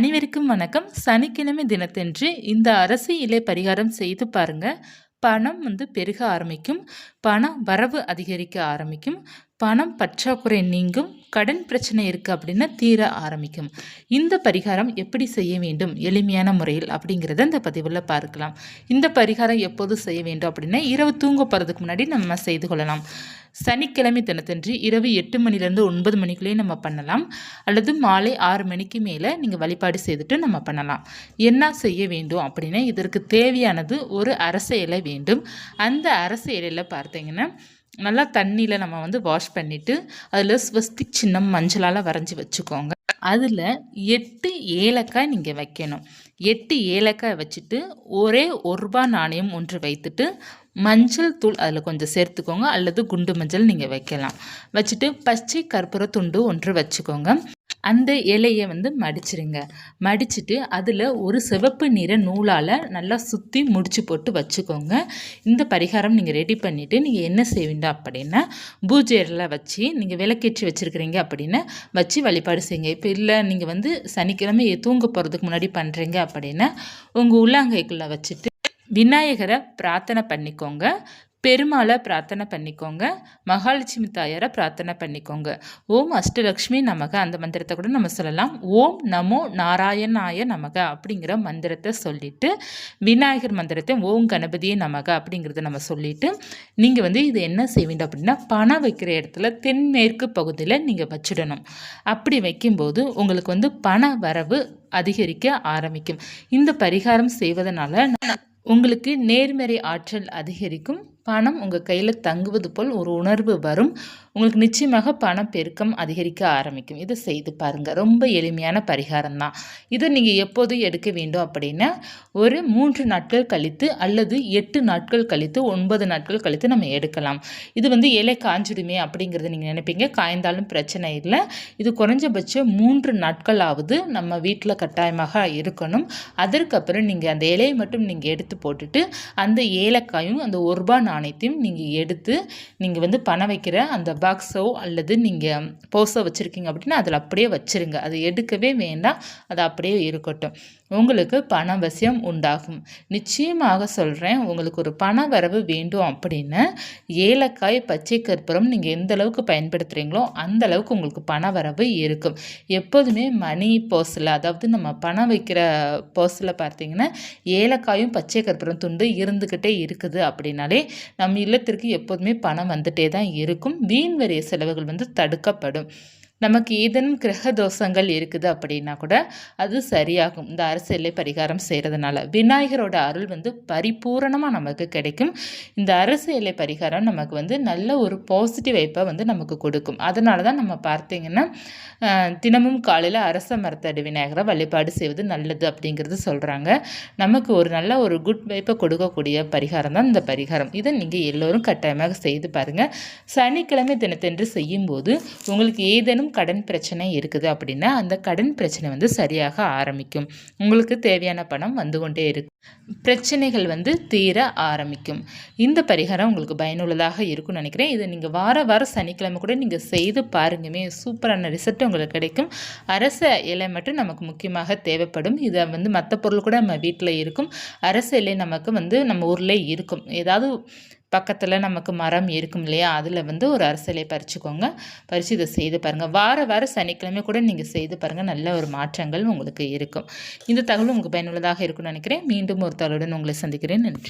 அனைவருக்கும் வணக்கம். சனிக்கிழமை தினத்தன்று இந்த அரசு இலை பரிகாரம் செய்து பாருங்கள் பணம் வந்து பெருக ஆரம்பிக்கும். பணம் வரவு அதிகரிக்க ஆரம்பிக்கும். பணம் பற்றாக்குறை நீங்கும் கடன் பிரச்சனை இருக்குது அப்படின்னா தீர ஆரம்பிக்கும். இந்த பரிகாரம் எப்படி செய்ய வேண்டும்? எளிமையான முறையில் அப்படிங்கிறத இந்த பதிவில் பார்க்கலாம். இந்த பரிகாரம் எப்போது செய்ய வேண்டும் அப்படின்னா இரவு தூங்க போகிறதுக்கு முன்னாடி நம்ம செய்து கொள்ளலாம். சனிக்கிழமை தினத்தன்று இரவு எட்டு மணிலேருந்து ஒன்பது மணிக்குள்ளேயே நம்ம பண்ணலாம். அல்லது மாலை ஆறு மணிக்கு மேலே நீங்கள் வழிபாடு செய்துட்டு நம்ம பண்ணலாம். என்ன செய்ய வேண்டும் அப்படின்னா இதற்கு தேவையானது ஒரு அரச இலை வேண்டும். அந்த அரச இலையில் பார்த்தீங்கன்னா நல்லா தண்ணியில் நம்ம வந்து வாஷ் பண்ணிவிட்டு அதில் ஸ்வஸ்தி சின்னம் மஞ்சளால் வரைஞ்சி வச்சுக்கோங்க. அதில் எட்டு ஏலக்காய் நீங்கள் வைக்கணும். எட்டு ஏலக்காய் வச்சுட்டு ஒரே ஒரு ரூபா நாணயம் ஒன்று வைத்துட்டு மஞ்சள் தூள் அதில் கொஞ்சம் சேர்த்துக்கோங்க. அல்லது குண்டு மஞ்சள் நீங்கள் வைக்கலாம். வச்சுட்டு பச்சை கற்பூர துண்டு ஒன்று வச்சுக்கோங்க. அந்த இலையை வந்து மடிச்சிருங்க. மடிச்சுட்டு அதில் ஒரு சிவப்பு நிற நூலால் நல்லா சுற்றி முடிச்சு போட்டு வச்சுக்கோங்க. இந்த பரிகாரம் நீங்கள் ரெடி பண்ணிவிட்டு நீங்கள் என்ன செய்வீங்க அப்படின்னா பூஜையில் வச்சு நீங்கள் விளக்கேற்றி வச்சுருக்கிறீங்க அப்படின்னா வச்சு வழிபாடு செய்யுங்க. இப்போ இல்லை நீங்கள் வந்து சனிக்கிழமை தூங்க போகிறதுக்கு முன்னாடி பண்ணுறீங்க அப்படின்னா உங்கள் உள்ளாங்கைக்குள்ளே வச்சுட்டு விநாயகரை பிரார்த்தனை பண்ணிக்கோங்க. பெருமாளை பிரார்த்தனை பண்ணிக்கோங்க. மகாலட்சுமி தாயாரை பிரார்த்தனை பண்ணிக்கோங்க. ஓம் அஷ்டலக்ஷ்மி நமக. அந்த மந்திரத்தை கூட நம்ம சொல்லலாம். ஓம் நமோ நாராயணாய நமக அப்படிங்கிற மந்திரத்தை சொல்லிட்டு விநாயகர் மந்திரத்தை ஓம் கணபதியே நமக அப்படிங்கிறத நம்ம சொல்லிட்டு நீங்கள் வந்து இது என்ன செய்வீங்க அப்படின்னா பணம் வைக்கிற இடத்துல தென்மேற்கு பகுதியில் நீங்கள் வச்சிடணும். அப்படி வைக்கும்போது உங்களுக்கு வந்து பண வரவு அதிகரிக்க ஆரம்பிக்கும். இந்த பரிகாரம் செய்வதனால உங்களுக்கு நேர்மறை ஆற்றல் அதிகரிக்கும். பணம் உங்கள் கையில் தங்குவது போல் ஒரு உணர்வு வரும். உங்களுக்கு நிச்சயமாக பணம் பெருக்கம் அதிகரிக்க ஆரம்பிக்கும். இதை செய்து பாருங்கள் ரொம்ப எளிமையான பரிகாரம் தான். இதை நீங்கள் எப்போது எடுக்க வேண்டும் அப்படின்னா ஒரு மூன்று நாட்கள் கழித்து அல்லது எட்டு நாட்கள் கழித்து ஒன்பது நாட்கள் கழித்து நம்ம எடுக்கலாம். இது வந்து இலை காஞ்சிடுமே அப்படிங்கிறத நீங்கள் நினைப்பீங்க. காய்ந்தாலும் பிரச்சனை இல்லை. இது குறைஞ்சபட்சம் மூன்று நாட்களாவது நம்ம வீட்டில் கட்டாயமாக இருக்கணும். அதற்கப்புறம் நீங்கள் அந்த இலையை மட்டும் நீங்கள் எடுத்து போட்டுட்டு அந்த ஏலக்காயும் அந்த ஒரு ரூபா அனைத்தையும் நீங்கள் எடுத்து நீங்கள் வந்து பணம் வைக்கிற அந்த பாக்ஸோ அல்லது நீங்கள் போஸோ வச்சுருக்கீங்க அப்படின்னா அதில் அப்படியே வச்சுருங்க. அது எடுக்கவே வேண்டாம். அது அப்படியே இருக்கட்டும். உங்களுக்கு பண வசியம் உண்டாகும். நிச்சயமாக சொல்கிறேன் உங்களுக்கு ஒரு பண வரவு வேண்டும் அப்படின்னு ஏலக்காய் பச்சை கற்பூரம் நீங்கள் எந்த அளவுக்கு பயன்படுத்துகிறீங்களோ அந்த அளவுக்கு உங்களுக்கு பண வரவு இருக்கும். எப்போதுமே மணி போஸில் அதாவது நம்ம பணம் வைக்கிற போஸில் பார்த்தீங்கன்னா ஏலக்காயும் பச்சை கற்பூரம் துண்டு இருந்துக்கிட்டே இருக்குது அப்படின்னாலே நம்ம இல்லத்திற்கு எப்போதுமே பணம் வந்துட்டே தான் இருக்கும். வீண் வரிய செலவுகள் வந்து தடுக்கப்படும். நமக்கு ஏதேனும் கிரக தோஷங்கள் இருக்குது அப்படின்னா கூட அது சரியாகும். இந்த அரசியலை பரிகாரம் செய்கிறதுனால விநாயகரோட அருள் வந்து பரிபூரணமாக நமக்கு கிடைக்கும். இந்த அரசியலை பரிகாரம் நமக்கு வந்து நல்ல ஒரு பாசிட்டிவ் வைப்பை வந்து நமக்கு கொடுக்கும். அதனால தான் நம்ம பார்த்தீங்கன்னா தினமும் காலையில் அரச மரத்தடி விநாயகரை வழிபாடு செய்வது நல்லது அப்படிங்கிறது சொல்கிறாங்க நமக்கு ஒரு நல்ல ஒரு குட் வைப்பை கொடுக்கக்கூடிய பரிகாரம் தான் இந்த பரிகாரம். இதை நீங்கள் எல்லோரும் கட்டாயமாக செய்து பாருங்கள் சனிக்கிழமை தினத்தன்று செய்யும்போது உங்களுக்கு ஏதேனும் கடன் பிரச்சனை இருக்குது அப்படின்னா அந்த கடன் பிரச்சனை வந்து சரியாக ஆரம்பிக்கும். உங்களுக்கு தேவையான பணம் வந்து கொண்டே இருக்கு பிரச்சனைகள் வந்து தீர ஆரம்பிக்கும். இந்த பரிகாரம் உங்களுக்கு பயனுள்ளதாக இருக்கும்னு நினைக்கிறேன். இதை நீங்கள் வார வாரம் சனிக்கிழமை கூட நீங்கள் செய்து பாருங்கமே. சூப்பரான ரிசல்ட் உங்களுக்கு கிடைக்கும். அரச இலை மட்டும் நமக்கு முக்கியமாக தேவைப்படும். இதை வந்து மற்ற பொருள் கூட நம்ம வீட்டில் இருக்கும். அரச இலை நமக்கு வந்து நம்ம ஊரில் இருக்கும். ஏதாவது பக்கத்தில் நமக்கு மரம் இருக்கும் இல்லையா? அதில் வந்து ஒரு அரசலை பறிச்சுக்கோங்க. பறித்து இதை செய்து பாருங்கள் வார வார சனிக்கிழமை கூட நீங்கள் செய்து பாருங்கள் நல்ல ஒரு மாற்றங்கள் உங்களுக்கு இருக்கும். இந்த தகவல் உங்களுக்கு பயனுள்ளதாக இருக்கும்னு நினைக்கிறேன். மீண்டும் ஒரு தகவலுடன் உங்களை சந்திக்கிறேன். நன்றி.